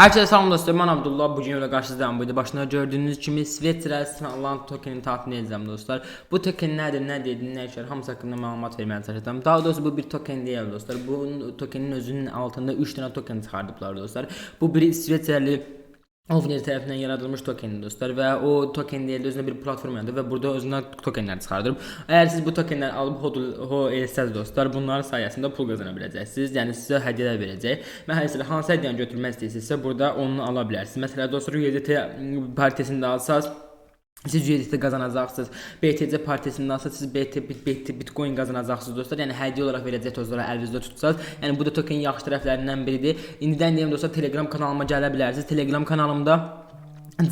Herkese salam dostlar, mən Abdullah. Bu gün ilə qarşınızdayım. Bu da başında gördüyünüz kimi Svetra sınavlan tokenini təqdim edəcəm dostlar. Bu token nədir, nə deyir, nə işlər, hamısı haqqında məlumat verməyə çalışacağam. Daha doğrusu bu bir token deyil dostlar. Bu tokenin özünün altında 3 dənə token çıxardıblar dostlar. Bu biri İsveçrəli Ovner tərəfindən yaradılmış tokendir dostlar və o token deyildi özünə bir platform yaradır və burada özünə tokenlər çıxardır. Əgər siz bu tokenləri alıb hodl ho etsəz dostlar, bunların sayəsində pul qazana biləcəksiniz. Yəni sizə hədiyyələr verəcək. Məsələn, hansı hədiyyəni götürmək istəyirsinizsə, burada onu ala bilərsiniz. Məsələn, dostlar USDT partiyasında alsaz siz USDT qazanacaqsınız. BTC partiyasından alsa siz BT, bit, Bitcoin qazanacaqsınız dostlar. Yəni hədiyyə olaraq verəcək dostlara əlinizdə tutsaz. Yəni bu da tokenin yaxşı tərəflərindən biridir. İndidən deyim dostlar Telegram kanalıma gələ bilərsiniz. Telegram kanalımda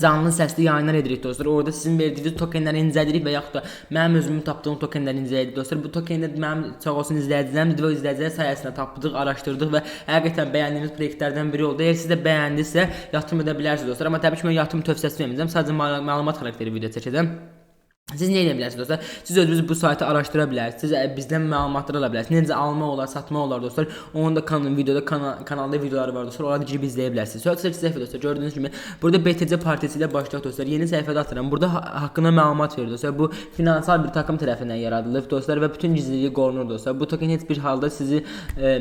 canlı səsli yayınlar edirik dostlar. Orada sizin verdiyiniz tokenləri incələyirik və yaxud da mənim özümün tapdığım tokenləri incələyirik dostlar. Bu tokenlər mənim sağ olsun izləyicilərimdir və izləyicilər sayəsində tapdıq, araşdırdıq və həqiqətən bəyəndiyimiz proyektlərdən biri oldu. Əgər siz də bəyəndinizsə, yatırım edə bilərsiniz dostlar. Amma təbii ki, mən yatırım tövsiyəsi verməyəcəm. Sadəcə məl- məlumat xarakterli video çəkəcəm. Siz nə edə bilərsiniz dostlar? Siz özünüz bu saytı araşdıra bilərsiniz. Bizdən məlumatlar ala bilərsiniz. Necə alma olar, satma olar dostlar. Onun da kanal videoda kanal, kanalda videoları var dostlar. Onları girib izləyə bilərsiniz. Söz səhifə dostlar. Gördüyünüz kimi burada BTC partisi ilə başlayaq dostlar. Yeni səhifədə atıram. Burada ha haqqında məlumat verir dostlar. Bu finansal bir takım tərəfindən yaradılıb dostlar və bütün gizliliyi qorunur dostlar. Bu token heç bir halda sizi e,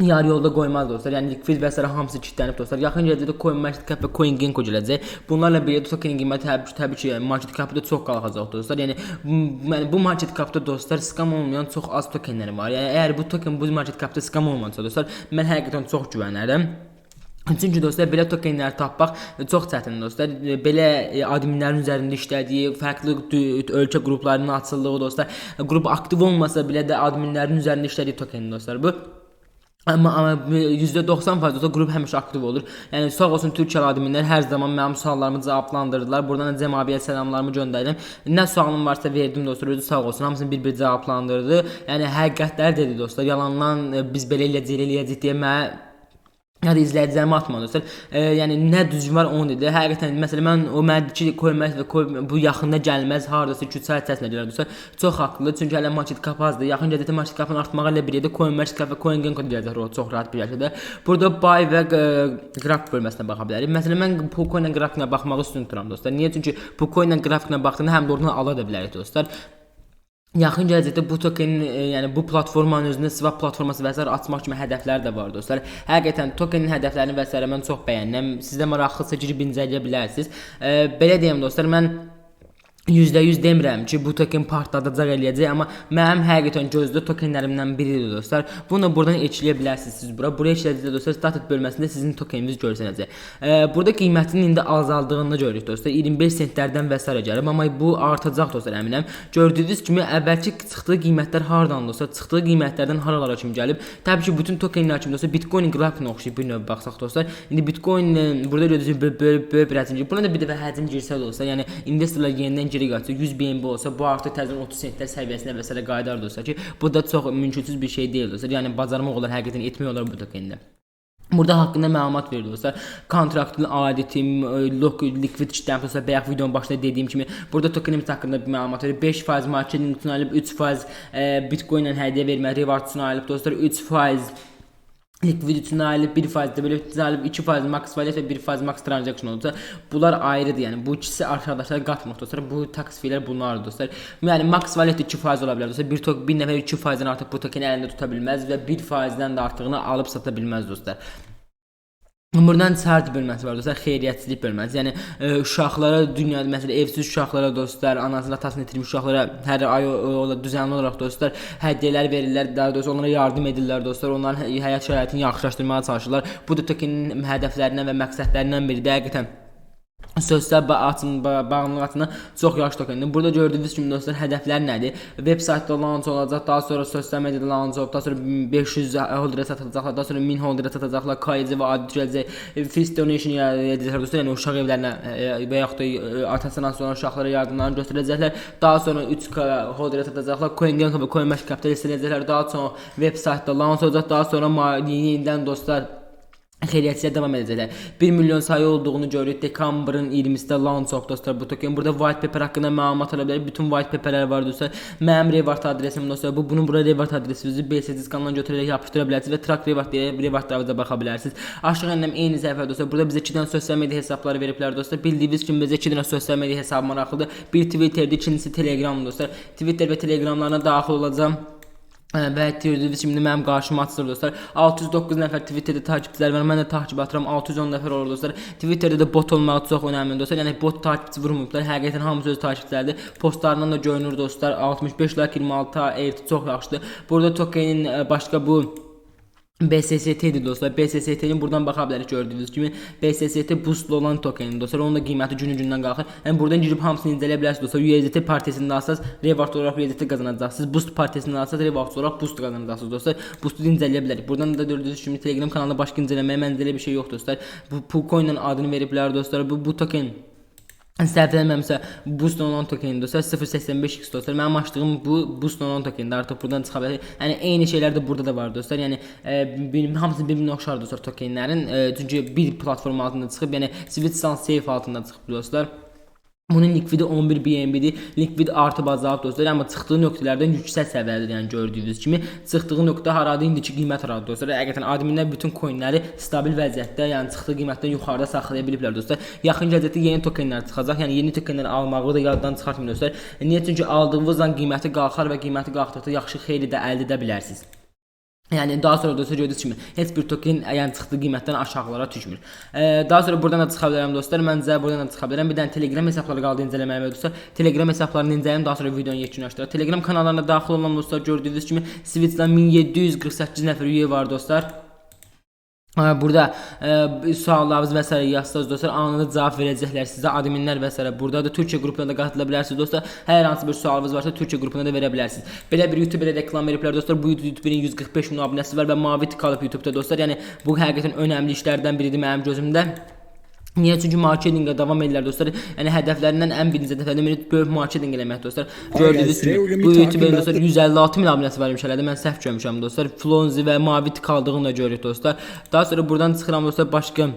Yarı yolda qoymaz dostlar. Yəni likvid və sair hamısı kilitlənib dostlar. Yaxın gələcəkdə Coin Market Cap və Coin Gecko gələcək. Bunlarla birlikdə tokenin qiyməti təbii, təbii ki, market capı da çox qalxacaq dostlar. Yəni yəni bu market capda dostlar skam olmayan çox az tokenlər var. Yəni əgər bu token bu market capda skam olmasa dostlar, mən həqiqətən çox güvənərəm. Çünki dostlar belə tokenləri tapmaq çox çətindir dostlar. Belə e, adminlərin üzərində işlədiyi, fərqli ölkə qruplarının açıldığı dostlar, qrup aktiv olmasa belə də adminlərin üzərində işlədiyi tokendir dostlar. Bu Amma amma %90% olsa qrup həmişə aktiv olur. Yəni sağ olsun Türkiyə adminlər hər zaman mənim suallarımı cavablandırdılar. Buradan da Cəm abiyə salamlarımı göndərirəm. Nə sualım varsa verdim dostlar, özü sağ olsun. Hamısını bir-bir cavablandırdı. Yəni həqiqətlər dedi dostlar. Yalandan e, biz belə eləyəcəyik, eləyəcəyik deyə mənə ya da izləyicilərimə atma dostlar. E, yəni nə düzgün var onu dedi. Həqiqətən məsələn mən o mənki koymaq və koy, bu yaxında gəlməz hardasa 2 saat gələr dostlar. Çox haqlı. Çünki hələ market cap azdır. Yaxın gələcəkdə market capın artmağı ilə bir yerdə coin market və coin gain gələcək o çox rahat bir şəkildə. Burada buy və e, qrafik bölməsinə baxa bilərik. Məsələn mən bu coin qrafikinə baxmağı üstün tuturam dostlar. Niyə? Çünki bu coin qrafikinə baxdığında həm də oradan ala da bilərik dostlar. Yaxın gələcəkdə bu tokenin, e, yəni bu platformanın özündə swap platforması və sair açmaq kimi hədəflər də var dostlar. Həqiqətən tokenin hədəflərini və sair mən çox bəyənirəm. Sizdə maraqlısa girib incələyə bilərsiniz. E, belə deyim dostlar, mən %100 demirəm ki, bu token partladacaq eləyəcək, amma mənim həqiqətən gözdə tokenlərimdən biridir dostlar. Bunu buradan ekləyə bilərsiniz siz bura. Buraya eklədikdə dostlar status bölməsində sizin tokeniniz görsənəcək. E, burada qiymətinin indi azaldığını görürük dostlar. 25 sentlərdən və sair gəlib, amma bu artacaq dostlar əminəm. Gördüyünüz kimi əvvəlki çıxdığı qiymətlər hardan dostlar? Çıxdığı qiymətlərdən haralara kimi gəlib? Təbii ki, bütün tokenlər kimi dostlar Bitcoin qrafikinə oxşayıb bir növ baxsaq dostlar. İndi Bitcoin e, burada görürsünüz böyük böyük böyük bir həcm. Buna da bir dəfə həcm girsə dostlar, yəni investorlar yenidən geri qaçsa 100 BNB olsa bu artıq təzədən 30 sentlər səviyyəsinə və sairə qayıdar dostlar ki, bu da çox mümkünsüz bir şey deyil dostlar. Yəni bacarmaq olar, həqiqətən etmək olar bu tokenda. Burada haqqında məlumat verir dostlar. Kontraktın adəti, liquid kitabı dostlar, bayaq videonun başında dediyim kimi burada tokenimiz haqqında bir məlumat verir. 5% marketing üçün alıb 3% e, Bitcoin ilə hədiyyə vermə, reward üçün alıb dostlar 3% Liquid üçün ayılıb 1% belə üçün ayılıb 2% max fəaliyyət və 1% max transaction olacaq. Bunlar ayrıdır. Yəni bu ikisi arkadaşlar qatmır dostlar. Bu tax fiylər bunlardır dostlar. Yəni max fəaliyyət 2% ola bilər dostlar. Bir tok bir nəfər 2%-dən artıq bu tokeni əlində tuta bilməz və 1%-dən də artığını alıb sata bilməz dostlar. Buradan çarj bölməsi var dostlar, xeyriyyətçilik bölməsi. Yəni e, uşaqlara dünyada məsələn evsiz uşaqlara dostlar, anasını atasını itirmiş uşaqlara hər ay o- o- düzənli olaraq dostlar hədiyyələr verirlər, daha doğrusu onlara yardım edirlər dostlar. Onların hə- həyat şəraitini yaxşılaşdırmağa çalışırlar. Bu da tokenin hədəflərindən və məqsədlərindən biridir. Həqiqətən sosial ba açın ba bağımlılıq açısından çox yaxşı tokendir. Burada gördüyünüz kimi dostlar hədəflər nədir? Web saytda launch olacaq, daha sonra sosial mediada launch olacaq, daha sonra 500 holderə satılacaqlar, daha sonra 1000 holderə satacaqlar, KYC və adi düşəcək, first donation edəcəklər dostlar, yəni uşaq evlərinə e, və yaxud da e, atasından sonra uşaqlara yardımlarını göstərəcəklər. Daha sonra 3K holderə satacaqlar, CoinGecko və CoinMarketCap-da listeləyəcəklər. Daha sonra web saytda launch olacaq, daha sonra yenidən dostlar xeyriyyətçiyə davam edəcəklər. 1 milyon sayı olduğunu görürük. Dekabrın 20-sində launch olub dostlar bu token. Burada white paper haqqında məlumat ala bilərik. Bütün white paperlər var dostlar. Mənim revart adresim dostlar. Bu bunun bura revart adresinizi BSD kanalından götürərək yapışdıra bilərsiniz və track revart deyə revartlarınıza baxa bilərsiniz. Aşağı enəm eyni səhifə dostlar. Burada bizə 2 dənə sosial media hesabları veriblər dostlar. Bildiyiniz kimi bizə 2 dənə sosial media hesabı maraqlıdır. Bir Twitterdir, ikincisi Telegram dostlar. Twitter və Telegramlarına daxil olacağam. Hə, Və gördüyünüz kimi mənim qarşıma açılır dostlar. 609 nəfər Twitterdə takipçilər var. Mən də takip atıram. 610 nəfər olur dostlar. Twitterdə də bot olmağı çox önəmlidir dostlar. Yəni bot takipçi vurmayıblar. Həqiqətən hamısı öz takipçiləridir. Postlarından da görünür dostlar. 65 like 26 erti çox yaxşıdır. Burada tokenin ə, başqa bu BSST-dir dostlar. BSST-ni buradan baxa bilərik gördüyünüz kimi. BSST boostlu olan token dostlar. Onun da qiyməti günü-gündən qalxır. Yəni buradan girib hamısını incələyə bilərsiniz dostlar. USDT partiyasında alsaz reward olaraq USDT qazanacaqsınız. Boost partiyasında alsaz reward olaraq boost qazanacaqsınız dostlar. Boost'u incələyə bilərik. Buradan da gördüyünüz kimi Telegram kanalında başqa incələməyə məncələ bir şey yoxdur dostlar. Bu Pucoin adını veriblər dostlar. Bu bu token Səhv eləmirəmsə Boost olan token dostlar 0.85x dostlar. Mənim açdığım bu Boost olan tokendir. Artıq buradan çıxa bilər. Yəni eyni şeylər də burada da var dostlar. Yəni e, bir, hamısı bir-birinə oxşar dostlar tokenlərin. E, çünki bir platform altında çıxıb, yəni Switzerland Safe altında çıxıb dostlar. Bunun likvidi 11 BNB-dir. Likvid artıb azalıb dostlar, amma çıxdığı nöqtələrdən yüksək səviyyəlidir. Yəni gördüyünüz kimi çıxdığı nöqtə haradır, indiki qiymət haradır dostlar. Həqiqətən adminlər bütün coinləri stabil vəziyyətdə, yəni çıxdığı qiymətdən yuxarıda saxlaya biliblər dostlar. Yaxın gələcəkdə yeni tokenlər çıxacaq. Yəni yeni tokenləri almağı da yaddan çıxartmayın dostlar. Niyə? Çünki aldığınız zaman qiyməti qalxar və qiyməti qalxdıqda yaxşı xeyli də əldə edə bilərsiniz. Yəni daha sonra da gördüyünüz kimi heç bir token yəni çıxdığı qiymətdən aşağılara düşmür. Ee, daha sonra buradan da çıxa bilərəm dostlar. Məncə buradan da çıxa bilərəm. Bir dənə Telegram hesabları qaldı incələməyə və dostlar. Telegram hesablarını incələyim, daha sonra videonu yekunlaşdıraq. Telegram kanallarına daxil olan dostlar gördüyünüz kimi Switch'dan 1748 nəfər üye var dostlar. Burada e, suallarınız və s. yazsınız dostlar, anında cavab verəcəklər sizə adminlər və s. Burada da Türkçə qrupuna da qatıla bilərsiniz dostlar. Hər hansı bir sualınız varsa Türkçə qrupuna da verə bilərsiniz. Belə bir YouTube-da reklam veriblər dostlar. Bu YouTube-in 145 min abunəsi var və mavi tik alıb YouTube-da dostlar. Yəni bu həqiqətən önəmli işlərdən biridir mənim gözümdə. Niyə? Çünki marketinqə davam edirlər dostlar. Yəni hədəflərindən ən birinci hədəflərindən biri böyük marketinq eləmək dostlar. Gördüyünüz kimi bu YouTube-in dostlar 156 min abunəsi var imiş elədi. Mən səhv görmüşəm dostlar. Flonzi və mavi tik aldığını da görürük dostlar. Daha sonra buradan çıxıram dostlar başqa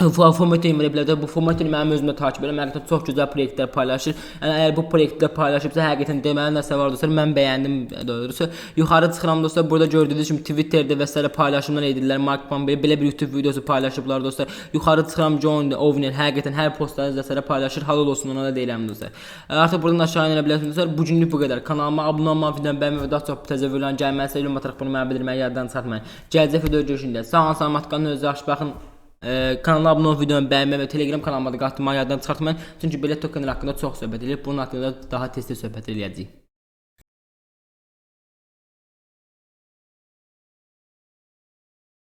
Formatın veriblərdə bu formatını mənim özümdə takip edirəm. Həqiqətən çox gözəl proyektlər paylaşır. Yəni əgər bu proyektlər paylaşıbsa, həqiqətən deməli nəsə var dostlar. Mən bəyəndim doğrusu. Yuxarı çıxıram dostlar. Burada gördüyünüz kimi Twitterdə və s. paylaşımlar edirlər. Mark Pambe belə bir YouTube videosu paylaşıblar dostlar. Yuxarı çıxıram John Ovner həqiqətən hər postlarınızı və s. paylaşır. Halal olsun ona da deyirəm dostlar. Artıq buradan aşağı enə bilərsiniz dostlar. Bu günlük bu qədər. Kanalıma abunə olmağı, videomu bəyənməyi və daha çox təzə videoların gəlməsi ilə ataraq bunu mənə bildirməyi yaddan çıxartmayın. Gələcək video görüşündə sağ olun, salamat qalın, özünüzə yaxşı baxın. Ee, kanala abunə olub videonu bəyənməyi və Telegram kanalıma da qatılmağı yaddan çıxartmayın. Çünki belə tokenlər haqqında çox söhbət edilir. Bunun haqqında daha tez-tez söhbət eləyəcəyik.